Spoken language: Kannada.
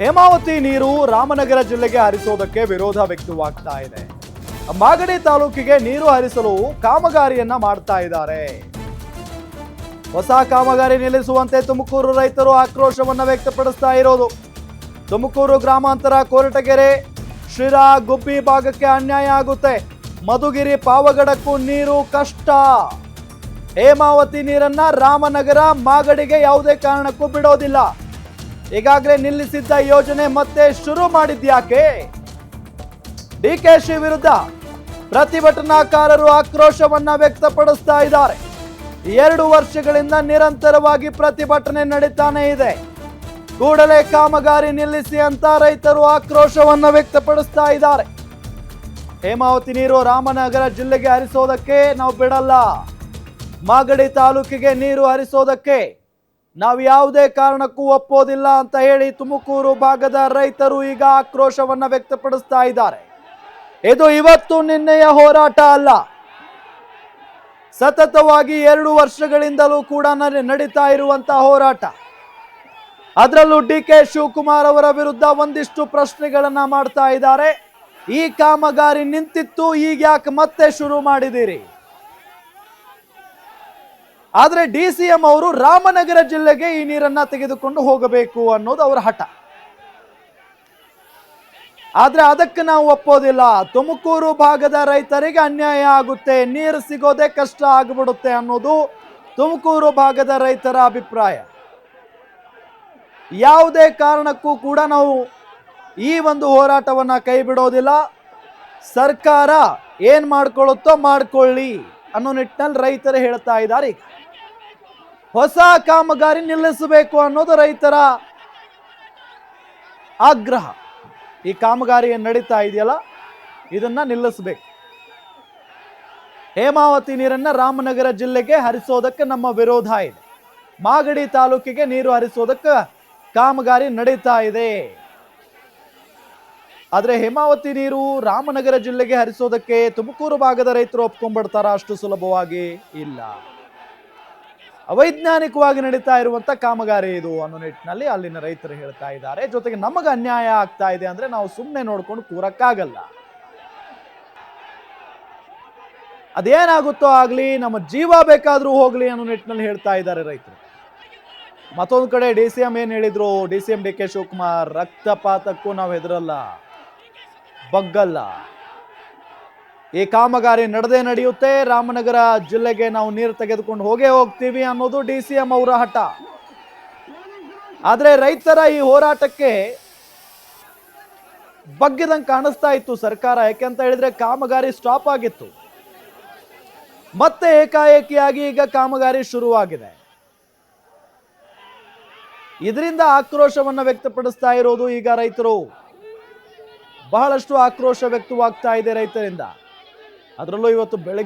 ಹೇಮಾವತಿ ನೀರು ರಾಮನಗರ ಜಿಲ್ಲೆಗೆ ಹರಿಸೋದಕ್ಕೆ ವಿರೋಧ ವ್ಯಕ್ತವಾಗ್ತಾ ಇದೆ. ಮಾಗಡಿ ತಾಲೂಕಿಗೆ ನೀರು ಹರಿಸಲು ಕಾಮಗಾರಿಯನ್ನ ಮಾಡ್ತಾ ಇದ್ದಾರೆ. ಹೊಸ ಕಾಮಗಾರಿ ನಿಲ್ಲಿಸುವಂತೆ ತುಮಕೂರು ರೈತರು ಆಕ್ರೋಶವನ್ನು ವ್ಯಕ್ತಪಡಿಸ್ತಾ ಇರೋದು. ತುಮಕೂರು ಗ್ರಾಮಾಂತರ ಕೋರಟಗೆರೆ, ಶಿರಾ, ಗುಬ್ಬಿ ಭಾಗಕ್ಕೆ ಅನ್ಯಾಯ ಆಗುತ್ತೆ. ಮಧುಗಿರಿ, ಪಾವಗಡಕ್ಕೂ ನೀರು ಕಷ್ಟ. ಹೇಮಾವತಿ ನೀರನ್ನ ರಾಮನಗರ ಮಾಗಡಿಗೆ ಯಾವುದೇ ಕಾರಣಕ್ಕೂ ಬಿಡೋದಿಲ್ಲ. ಈಗಾಗಲೇ ನಿಲ್ಲಿಸಿದ್ದ ಯೋಜನೆ ಮತ್ತೆ ಶುರು ಮಾಡಿದ್ಯಾಕೆ? ಡಿಕೆಶಿ ವಿರುದ್ಧ ಪ್ರತಿಭಟನಾಕಾರರು ಆಕ್ರೋಶವನ್ನ ವ್ಯಕ್ತಪಡಿಸ್ತಾ ಇದ್ದಾರೆ. ಎರಡು ವರ್ಷಗಳಿಂದ ನಿರಂತರವಾಗಿ ಪ್ರತಿಭಟನೆ ನಡೀತಾನೆ ಇದೆ. ಕೂಡಲೇ ಕಾಮಗಾರಿ ನಿಲ್ಲಿಸಿ ಅಂತ ರೈತರು ಆಕ್ರೋಶವನ್ನ ವ್ಯಕ್ತಪಡಿಸ್ತಾ ಇದ್ದಾರೆ. ಹೇಮಾವತಿ ನೀರು ರಾಮನಗರ ಜಿಲ್ಲೆಗೆ ಹರಿಸೋದಕ್ಕೆ ನಾವು ಬಿಡಲ್ಲ. ಮಾಗಡಿ ತಾಲೂಕಿಗೆ ನೀರು ಹರಿಸೋದಕ್ಕೆ ನಾವು ಯಾವುದೇ ಕಾರಣಕ್ಕೂ ಒಪ್ಪೋದಿಲ್ಲ ಅಂತ ಹೇಳಿ ತುಮಕೂರು ಭಾಗದ ರೈತರು ಈಗ ಆಕ್ರೋಶವನ್ನ ವ್ಯಕ್ತಪಡಿಸ್ತಾ ಇದ್ದಾರೆ. ಇದು ಇವತ್ತು ನಿನ್ನೆಯ ಹೋರಾಟ ಅಲ್ಲ. ಸತತವಾಗಿ ಎರಡು ವರ್ಷಗಳಿಂದಲೂ ಕೂಡ ನಡೀತಾ ಇರುವಂತಹ ಹೋರಾಟ. ಅದರಲ್ಲೂ ಡಿ ಕೆ ಶಿವಕುಮಾರ್ ಅವರ ವಿರುದ್ಧ ಒಂದಿಷ್ಟು ಪ್ರಶ್ನೆಗಳನ್ನ ಮಾಡ್ತಾ ಇದ್ದಾರೆ. ಈ ಕಾಮಗಾರಿ ನಿಂತಿತ್ತು, ಈಗ ಯಾಕೆ ಮತ್ತೆ ಶುರು ಮಾಡಿದಿರಿ ಆದ್ರೆ ಡಿ ಸಿ ಎಂ ಅವರು ರಾಮನಗರ ಜಿಲ್ಲೆಗೆ ಈ ನೀರನ್ನ ತೆಗೆದುಕೊಂಡು ಹೋಗಬೇಕು ಅನ್ನೋದು ಅವರ ಹಠ. ಆದ್ರೆ ಅದಕ್ಕೆ ನಾವು ಒಪ್ಪೋದಿಲ್ಲ. ತುಮಕೂರು ಭಾಗದ ರೈತರಿಗೆ ಅನ್ಯಾಯ ಆಗುತ್ತೆ. ನೀರು ಸಿಗೋದೇ ಕಷ್ಟ ಆಗಿಬಿಡುತ್ತೆ ಅನ್ನೋದು ತುಮಕೂರು ಭಾಗದ ರೈತರ ಅಭಿಪ್ರಾಯ. ಯಾವುದೇ ಕಾರಣಕ್ಕೂ ಕೂಡ ನಾವು ಈ ಒಂದು ಹೋರಾಟವನ್ನ ಕೈ ಬಿಡೋದಿಲ್ಲ. ಸರ್ಕಾರ ಏನು ಮಾಡ್ಕೊಳ್ಳುತ್ತೋ ಮಾಡ್ಕೊಳ್ಳಿ. ಅನ್ನೋ ನಿಟ್ಟಿನಲ್ಲಿ ರೈತರು ಹೇಳ್ತಾ ಇದ್ದಾರೆ. ಹೊಸ ಕಾಮಗಾರಿ ನಿಲ್ಲಿಸಬೇಕು ಅನ್ನೋದು ರೈತರ ಆಗ್ರಹ. ಈ ಕಾಮಗಾರಿ ಏನು ನಡೀತಾ ಇದೆಯಲ್ಲ? ಇದನ್ನ ನಿಲ್ಲಿಸಬೇಕು. ಹೇಮಾವತಿ ನೀರನ್ನ ರಾಮನಗರ ಜಿಲ್ಲೆಗೆ ಹರಿಸೋದಕ್ಕೆ ನಮ್ಮ ವಿರೋಧ ಇದೆ. ಮಾಗಡಿ ತಾಲೂಕಿಗೆ ನೀರು ಹರಿಸೋದಕ್ಕೆ ಕಾಮಗಾರಿ ನಡೀತಾ ಇದೆ. ಆದ್ರೆ ಹೇಮಾವತಿ ನೀರು ರಾಮನಗರ ಜಿಲ್ಲೆಗೆ ಹರಿಸೋದಕ್ಕೆ ತುಮಕೂರು ಭಾಗದ ರೈತರು ಒಪ್ಕೊಂಡ್ಬಿಡ್ತಾರ ಅಷ್ಟು ಸುಲಭವಾಗಿ ಇಲ್ಲ. ಅವೈಜ್ಞಾನಿಕವಾಗಿ ನಡೀತಾ ಇರುವಂತ ಕಾಮಗಾರಿ ಇದು ಅನ್ನೋ ನಿಟ್ಟಿನಲ್ಲಿ ಅಲ್ಲಿನ ರೈತರು ಹೇಳ್ತಾ ಇದ್ದಾರೆ. ಜೊತೆಗೆ ನಮಗೆ ಅನ್ಯಾಯ ಆಗ್ತಾ ಇದೆ ಅಂದ್ರೆ ನಾವು ಸುಮ್ಮನೆ ನೋಡ್ಕೊಂಡು ಕೂರಕ್ಕಾಗಲ್ಲ. ಅದೇನಾಗುತ್ತೋ ಆಗ್ಲಿ, ನಮ್ಮ ಜೀವ ಬೇಕಾದ್ರೂ ಹೋಗ್ಲಿ ಅನ್ನೋ ನಿಟ್ಟಿನಲ್ಲಿ ಹೇಳ್ತಾ ಇದ್ದಾರೆ ರೈತರು. ಮತ್ತೊಂದು ಕಡೆ ಡಿ ಸಿ ಎಂ ಏನ್ ಹೇಳಿದ್ರು? D C M D K Shivakumar, ರಕ್ತಪಾತಕ್ಕೂ ನಾವು ಹೆದರಲ್ಲ. ಬಗ್ಗಲ್ಲ. ಈ ಕಾಮಗಾರಿ ನಡೆದೇ ನಡೆಯುತ್ತೆ. ರಾಮನಗರ ಜಿಲ್ಲೆಗೆ ನಾವು ನೀರು ತೆಗೆದುಕೊಂಡು ಹೋಗೇ ಹೋಗ್ತೀವಿ ಅನ್ನೋದು ಡಿ ಸಿ ಎಂ ಅವರ ಹಠ. ಆದರೆ ರೈತರ ಈ ಹೋರಾಟಕ್ಕೆ ಬಗ್ಗಿದಂಗೆ ಕಾಣಿಸ್ತಾ ಇತ್ತು ಸರ್ಕಾರ. ಯಾಕೆಂತ ಹೇಳಿದ್ರೆ ಕಾಮಗಾರಿ ಸ್ಟಾಪ್ ಆಗಿತ್ತು. ಮತ್ತೆ ಏಕಾಏಕಿಯಾಗಿ ಈಗ ಕಾಮಗಾರಿ ಶುರುವಾಗಿದೆ. ಇದರಿಂದ ಆಕ್ರೋಶವನ್ನು ವ್ಯಕ್ತಪಡಿಸ್ತಾ ಇರೋದು ಈಗ ರೈತರು. ಬಹಳಷ್ಟು ಆಕ್ರೋಶ ವ್ಯಕ್ತವಾಗ್ತಾ ಇದೆ ರೈತರಿಂದ. ಅದರಲ್ಲೂ ಇವತ್ತು ಬೆಳಗ್ಗೆ